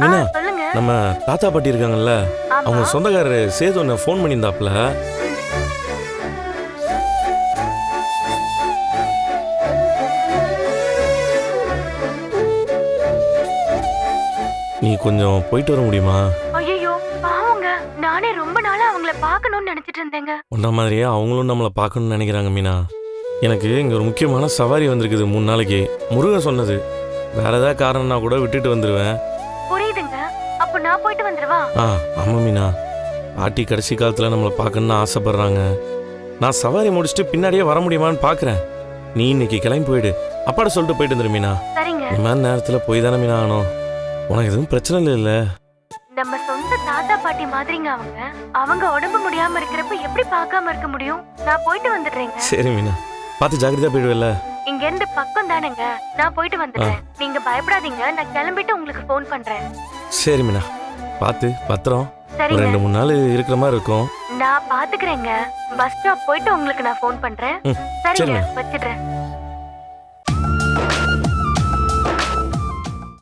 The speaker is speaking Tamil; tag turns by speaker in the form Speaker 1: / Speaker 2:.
Speaker 1: மீனா நம்ம தாத்தா பாட்டி இருக்காங்கல்ல அவங்க சொந்தக்காரரு சேது ஒன்று ஃபோன் பண்ணியிருந்தாப்புல. நீ கொஞ்சம் போயிட்டு வர முடியுமா?
Speaker 2: ஐயோ பாவங்க. நானே ரொம்ப நாளா அவங்கள பார்க்கணும்னு நினைச்சிட்டு இருந்தேங்க.
Speaker 1: உன்ன மாதிரியே அவங்களும் நம்மளை பார்க்கணும்னு நினைக்கிறாங்க மீனா. எனக்கு இங்கே ஒரு முக்கியமான சவாரி வந்திருக்குது மூணு நாளைக்கு. முருகன் சொன்னது. வேற ஏதாவது காரணம்னா கூட விட்டுட்டு வந்துடுவேன்
Speaker 2: நான் போயிட்டு வந்துருவா.
Speaker 1: ஆ ஆமாம் மீனா. பாட்டி கடைசி காலத்தில் நம்மளை பார்க்கணுன்னு ஆசைப்படுறாங்க. நான் சவாரி முடிச்சுட்டு பின்னாடியே வர முடியுமான்னு பார்க்குறேன் நீ இன்னைக்கு கிளம்பி போயிடு. அப்பாட சொல்லிட்டு போயிட்டு வந்துரு மீனா.
Speaker 2: சரிங்க.
Speaker 1: இந்த மாதிரி நேரத்தில் போய் தானே மீனா ஆகணும். உனக்கு எதுவும் பிரச்சனை இல்லைல்ல
Speaker 2: நம்ம சொந்த தாத்தா பாட்டி மாதிரிங்க அவங்க. அவங்க உடம்பு முடியாம இருக்கிறப்ப எப்படி பார்க்காம இருக்க முடியும்? நான் போயிட்டு வந்துடுறேங்க.
Speaker 1: சரி மீனா. பார்த்து ஜாக்கிரதையா போயிடுவேல்ல?
Speaker 2: இங்க இருந்து பக்கம் தானேங்க நான் போயிட்டு வந்துடுறேன். நீங்க பயப்படாதீங்க. நான் கிளம்பிட்டு உங்களுக்கு ஃபோன் பண்றேன்.
Speaker 1: சரி மீனா. பார்த்து பத்திரம். ஒரு ரெண்டு மூணு நாள் இருக்கிற மாதிரி இருக்கும்.
Speaker 2: நான் பாத்துக்கிறேங்க. பஸ் ஸ்டாப் போயிட்டு உங்களுக்கு நான் ஃபோன் பண்றேன்.
Speaker 1: சரிங்க.
Speaker 2: வச்சிடுறேன்.